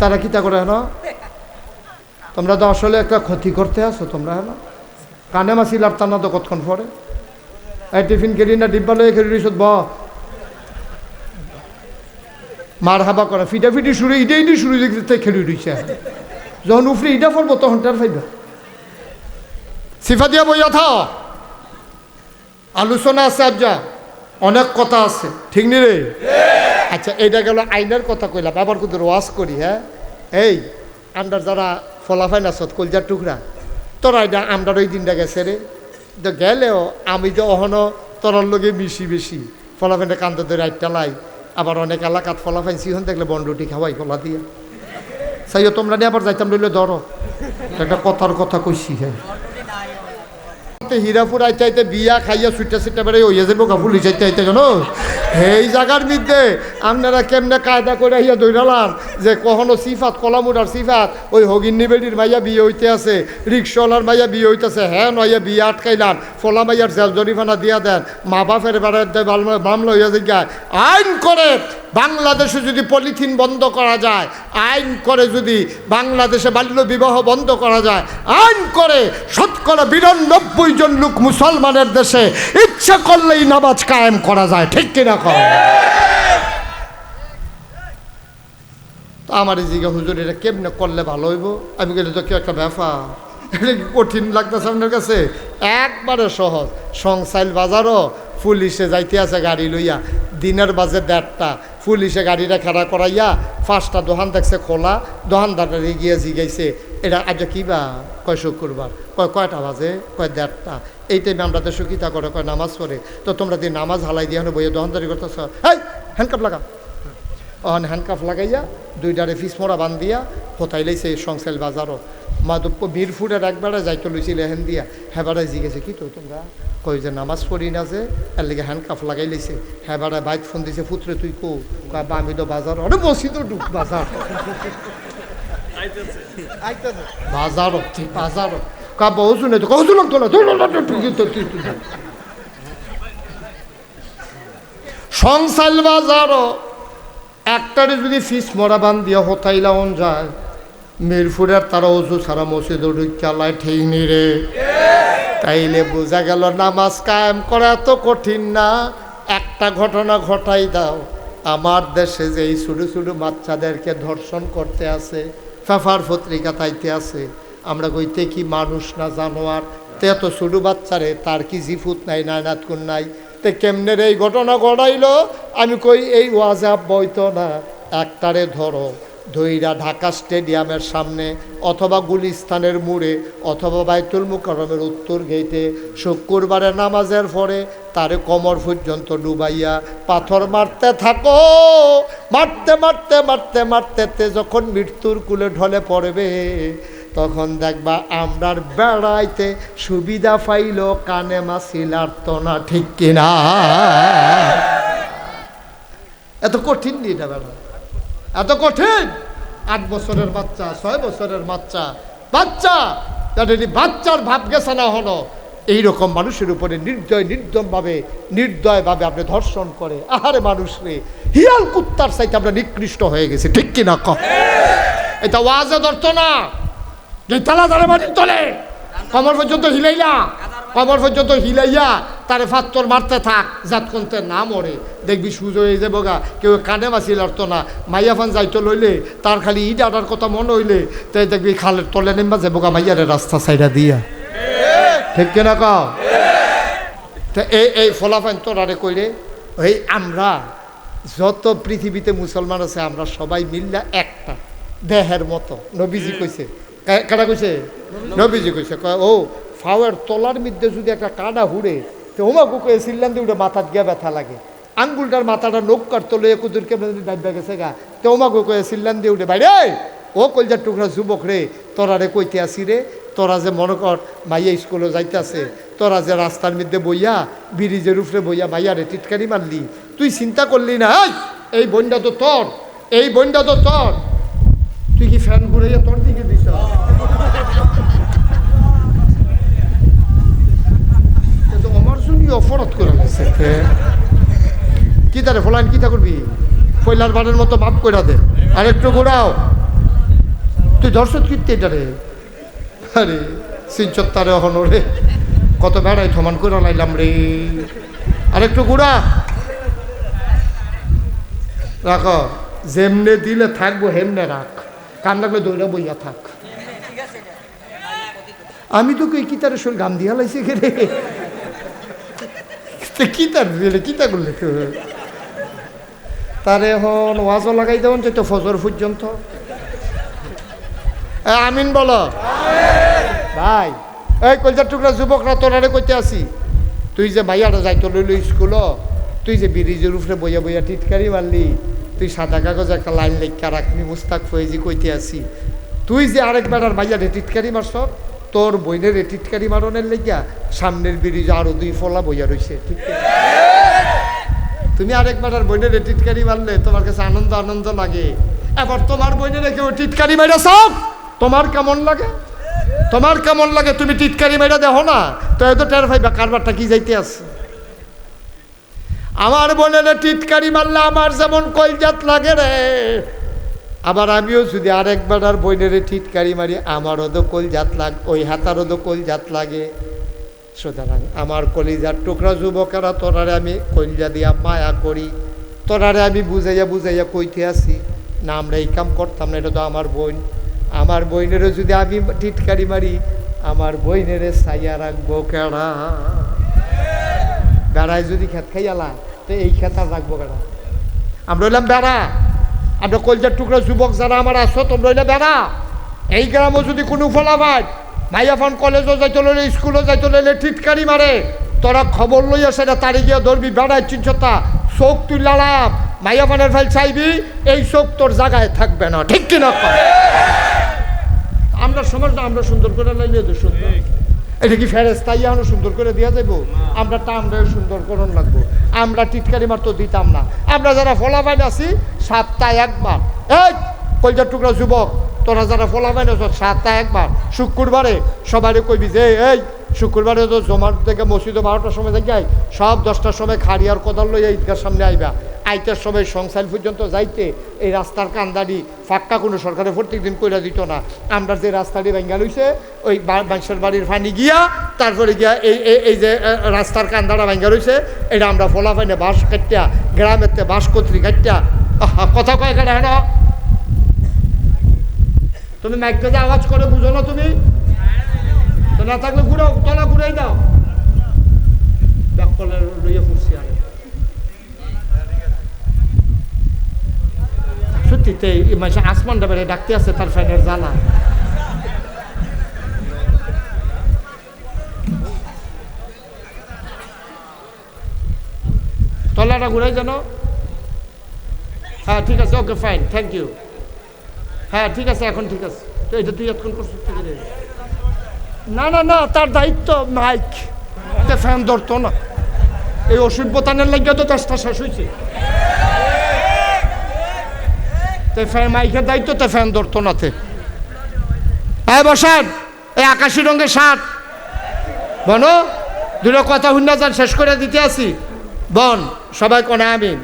তারা কিতা করে না তোমরা তো আসলে একটা ক্ষতি করতে আসো তোমরা হ্যাঁ কানে মাসি লাড়তাম না তো কতক্ষণ পরে? এই টিফিন কেড়ি না ডিব্বা লয়ে খেলি রিসত ব। মার হাবা করে, ফিটা ফিটি শুরু ইটা ইটি শুরু দেখতে খেলি দিছে যখন উফরে ইটা পড়ব, তখন তার ফাইবা। সিফা দিয়া বইয়া থাও আলোচনা আছে আজ্জা অনেক কথা আছে, ঠিক নি রে? আচ্ছা এইটা গেল আইনের কথা কইলাম, আবার কিন্তু ওয়াজ করি হ্যাঁ? এই আমরা যারা ফলাফাই না সত কলজার টুকরা, তোরা এটা আমরা ওই দিনটা গেছে রে। তো গেলেও আমি যে অহনো তোরার লগে মিশি বেশি ফলাফাইটা কান্দ ধরে আইটা লাই, আবার অনেক এলাকাত ফলাফাইন সিহন দেখলে বন্ডুটি খাওয়াই ফলা দিয়ে। সাইও তোমরা নিয়ে আবার যাইতাম লইলে ধরো। একটা কথার কথা কইছি হ্যাঁ। হীরাপুর আইতে আইতে বিয়া খাইয়া সুইটা সুইটা বেড়ে হইয়া যাব গাফুল হিসাইতে আইতে, জানো? এই জায়গার মধ্যে আপনারা কেমনে কায়দা করে ইয়া দৈরালাম যে কখনো সিফাত কলামুডার সিফাত, ওই হগিন্নি বেডির মাইয়া বিয়ে হইতে আছে, রিক্সাওয়ালার মাইয়া বিয়ে হইতেছে হ্যাঁ নয়া বিয়ে আটকাইলাম, ফলা মাইয়ার জেল জরিফানা দিয়া দেন, মা বাপের বেড়াতে মামলা হইয়া যায় আইন করে। বাংলাদেশে যদি পলিথিন বন্ধ করা যায়, আইন করে যদি বাংলাদেশে বাল্য বিবাহ বন্ধ করা যায়, আইন করে শতকরা বিরানব্বই জন লোক মুসলমানের দেশে ইচ্ছা করলেই নামাজ কায়েম করা যায়, ঠিক কিনা কর তো আমার এই জিগা হুজুর, এটা কেমনে করলে ভালো হইব? আমি গেলে তো কি একটা ব্যাপার। এটা কঠিন লাগতেছে আপনার কাছে? একবারে সহজ। সংসাইল বাজারও পুলিশে যাইতে আছে গাড়ি লইয়া। দিনের বাজে দেড়টা। পুলিশে গাড়িটা খাড়া করাইয়া পাঁচটা দোকান দেখছে খোলা দোকানদারের গিয়ে জিগাইছে। এটা আজ কি বা? কয় শুক্রবার? কয় কয়টা বাজে? কয় দেড়টা? এই টাইমে আমরা তো সুখিতা করে কয় নামাজ পড়ে। তো তোমরা দিয়ে নামাজ হালাই দিয়ে বইয়ে দোকানদারি করতেছ। হেই হ্যান্ডকাপ লাগা। অন হ্যান্ডকাফ লাগাইয়া দুইটারে ফিস মোড়া বান্ধিয়া হোতাই লাইছে সংসাইল বাজারও? মাধব বীরপুরের একবারে যাইতে লইছিল হেন দিয়া। হেবারে জিগেছে, কি তো তোমরা? কই যে নামাজ পড়ি না যে এর লিগে হ্যান্ডকাফ লাগাই লাইছে হেবারে বাইক ফোন দিছে পুত্রে তুই কো? বা আমি তো বাজার আরে বসি তো ঢুক বাজার। বাজার বাজার কা বহু শুনে তো তোলা বাজারও একটারে যদি ফিস মরা বান দিয়া হতাইলাউন যায় মিরপুরের তারা অজু সারা মসজিদ চালায় ঠিক নি রে। তাইলে বোঝা গেল নামাজ কায়েম করা এত কঠিন না। একটা ঘটনা ঘটাই দাও। আমার দেশে যে এই ছোটো ছোটো বাচ্চাদেরকে ধর্ষণ করতে আছে, ফেফার পত্রিকা তাইতে আছে, আমরা কইতে কি মানুষ না জানোয়ার? তে এত ছোটো বাচ্চারে তার কি জিফুত নাই নায়নাত কোন নাই? তে কেমনের এই ঘটনা ঘটাইলো? আমি কই এই ওয়াজাব বইতো না। একটারে ধরো। ধইরা ঢাকা স্টেডিয়ামের সামনে অথবা গুলিস্তানের মোড়ে অথবা বাইতুল মুকাররমের উত্তর গেটে শুক্রবারে নামাজের পরে তারে কমর পর্যন্ত ডুবাইয়া পাথর মারতে থাকো। মারতে মারতে মারতে মারতে যখন মৃত্যুর কুলে ঢলে পড়বে, তখন দেখবা আমরার বেড়াইতে সুবিধা পাইল কানে মাসিল আর তো না ঠিক কিনা। এত কঠিন এটা বেড়া। এত কঠিন। আট বছরের বাচ্চা, ছয় বছরের বাচ্চা। বাচ্চা! যদি বাচ্চার ভাব গেছে না হলো, এইরকম মানুষের উপরে নির্দয়, নির্দমভাবে, নির্দয়ভাবে আপনি ধর্ষণ করে। আহারে মানুষ রে, হিয়াল কুত্তার সাইতে আমরা নিকৃষ্ট হয়ে গেছি, ঠিক কিনা কহ এটা ওয়াজে ধরত না। যে তালা মাটির তলে, কমর পর্যন্ত হিলাইলা, কমর পর্যন্ত হিলাইয়া তারে ফাত্তর মারতে থাক, জাত কন্তে না মরে। দেখবি সুজ হয়ে যাব গা, কেউ কানে বাঁচিল আর তো না। মাইয়া ফান যাইতো লইলে, তার খালি ইট আটার কথা মনে হইলে, তাই দেখবি খালের তলে নেমবা যাব গা মাইয়ারে রাস্তা সাইডা দিয়া। ঠিক কিনা কাও? তা এই এই ফলাফান তোরারে কইরে এই আমরা, যত পৃথিবীতে মুসলমান আছে, আমরা সবাই মিল্লা একটা, দেহের মতো। নবীজি কইছে। কা- কাটা কইছে? নবীজি কইছে। ও, ফাওয়ার তলার মধ্যে যদি একটা কাটা হুড়ে তো ওমাকু কয়ে সিল্লান দিয়ে উঠে মাথাত গিয়া ব্যথা লাগে। আঙ্গুলটার মাথাটা নোক কাটতো লয়ে কুদুর কেমন ডাইবা গেছে গা। তো ওমাকু কয়ে সিল্লান দিয়ে উঠে বাইরে ও কলজার টুকরা যুবক রে তোরা রে কইতে আসি রে তোরা যে মনে কর মাইয়া স্কুলে যাইতেছে তোরা যে রাস্তার মধ্যে বইয়া ব্রিজের উপরে বইয়া মাইয়া রে টিটকারি মারলি তুই চিন্তা করলি না এই, এই বন্যা তো তোর এই বন্যা তো তোর। তুই কি ফ্যান ঘুরাইয়া তোর দিকে দিস কিন্তু আমার জন্য অপরাধ করে লাগছে কি তারে ফলাইন কি তা করবি? ফয়লার বারের মতো মাপ করে দে। আর একটু ঘোরাও। তুই ধর্ষত কীর্তি এটা রে? আরে সিনচর তারে হনো রে। কত বেড়াই থমান করে লাইলাম রে। আর একটু গুড়া রাখো যেমনে দিলে থাকব হেমনে রাখ। কান লাগলে দৌড়া বইয়া থাক। আমি তো কই কিতারে শোল গাম দিয়া লাইছে কে রে তে কিতার দিলে কিতা করলে তো তারে হন ওয়াজও লাগাই দেবেন তো ফজর পর্যন্ত আমিন বলো ভাই এই কলজার টুকরা যুবকরা তোরারে কইতে আসি তুই যে ভাইয়াটা যাইতো লইল স্কুল তুই যে ব্রিজের উপরে বইয়া বইয়া টিটকারি মারলি তুই সাদা কাগজ একটা লাইন লেখা রাখনি মুস্তাক ফয়েজি কইতে আসি তুই যে আরেক বেড়ার ভাইয়ারে টিটকারি মারছ তোর বইনের টিটকারি মারনের লেগিয়া সামনের ব্রিজ আরও দুই ফলা বইয়া রইছে, ঠিক তুমি আরেক বেড়ার বইনের টিটকারি মারলে তোমার কাছে আনন্দ আনন্দ লাগে। এবার তোমার বইনের কেউ টিটকারি মাইরা সব তোমার কেমন লাগে? তোমার কেমন লাগে? তুমি টিটকারি মেরা দেখো না? তো এত টের ভাইবা কারবারটা কি যাইতে আছে? আমার বোনের টিটকারি মারলে আমার যেমন কলজাত লাগে রে আবার আমিও যদি আরেকবার আর বইনের টিটকারি মারি, আমারও তো কলজাত লাগ, ওই হাতারও তো কলজাত লাগে। সুতরাং আমার কলিজার টুকরা যুবকেরা, তোরারে আমি কলজা দিয়া মায়া করি। তোরারে আমি বুঝাইয়া বুঝাইয়া কইতে আসি, না, আমরা এই কাম করতাম না, এটা তো আমার বোন। আমার বইনেরও যদি আমি টিটকারি মারি, আমার বইনেরে সাইয়া রাখব কেডা? বেড়ায় যদি খেত খাইয়ালা, তো এই খেত আর রাখব কেডা? আমরা হইলাম বেড়া। আমরা কলজার টুকরা যুবক যারা আমার আসো তোমরা হইলে বেড়া। এই গ্রামও যদি কোনো ফলাফায় মাইয়া ফোন কলেজও যাইতে লইলে স্কুলও যাইতে লইলে টিটকারি মারে। তোরা খবর লইয়া সেটা তারি গিয়া ধরবি বেড়ায় চিনছতা। চোখ তুই লালাম মাইয়া ফোনের ফাইল চাইবি, এই চোখ তোর জায়গায় থাকবে না। ঠিক কিনা? আমরা সমাজটা আমরা সুন্দর করে লাইলে সুন্দর। এটা কি ফেরেস্তাই আমরা সুন্দর করে দিয়া যাব আমরা আমরা সুন্দর করণ লাগবো। আমরা টিটকারি মার তো দিতাম না। আমরা যারা ফলাফাইন আছি সাতটায় একবার। এই কলজার টুকরা যুবক তোরা যারা ফলাফাইন আছো সাতটায় একবার। শুক্রবারে সবারই কইবি যে এই শুক্রবারে তো জমার থেকে মসজিদে বারোটার সময় যাই সব দশটার সময় খাড়ি আর কোদাল লইয়া ঈদগার সামনে আইবা। আইটার সময় সংসার পর্যন্ত যাইতে এই রাস্তার কান্দারি ফাঁকা কোনো সরকারে প্রত্যেক দিন কইরা দিত না। আমরা যে রাস্তাটি ভেঙ্গা লইছে, ওই বা- মানুষের বাড়ির ফানি গিয়া, তারপরে গিয়া এই, এই- যে রাস্তার কান্দাটা ভেঙ্গা রইছে এটা আমরা ফোলা পাইনে বাঁশ কাটিয়া গ্রামের তে বাঁশ কত্রি কাটিয়া কথা কয় কেন হেন? তুমি মাইকটা যে আওয়াজ করে বুঝো না তুমি? তো না থাকলে ঘুরাও, তলা ঘুরাই দাও। কলে লইয়া পড়ছি আরে। মানুষ আসমানটা বেড়ে ডাকতে আছে তার ফ্যানের জ্বালা। তলাটা ঘুরাই জানো? হ্যাঁ ঠিক আছে, ওকে ফাইন থ্যাংক ইউ হ্যাঁ ঠিক আছে, এখন ঠিক আছে। তো এটা তুই এতক্ষণ করছিস থেকে না না না, তার দায়িত্ব, মাইক। ফ্যান ধরতো না। এই ওষুধ বোতানের লাগিয়ে তো দশটা শেষ হয়েছে। ফ্যান মাইকের দায়িত্ব তে ফ্যান ধরতো না হ্যাঁ বসান, এই আকাশি রঙের শার্ট। বনো, দুটো কথা হুন্না যান, শেষ করে দিতে আসি। বন সবাই কনে আমিন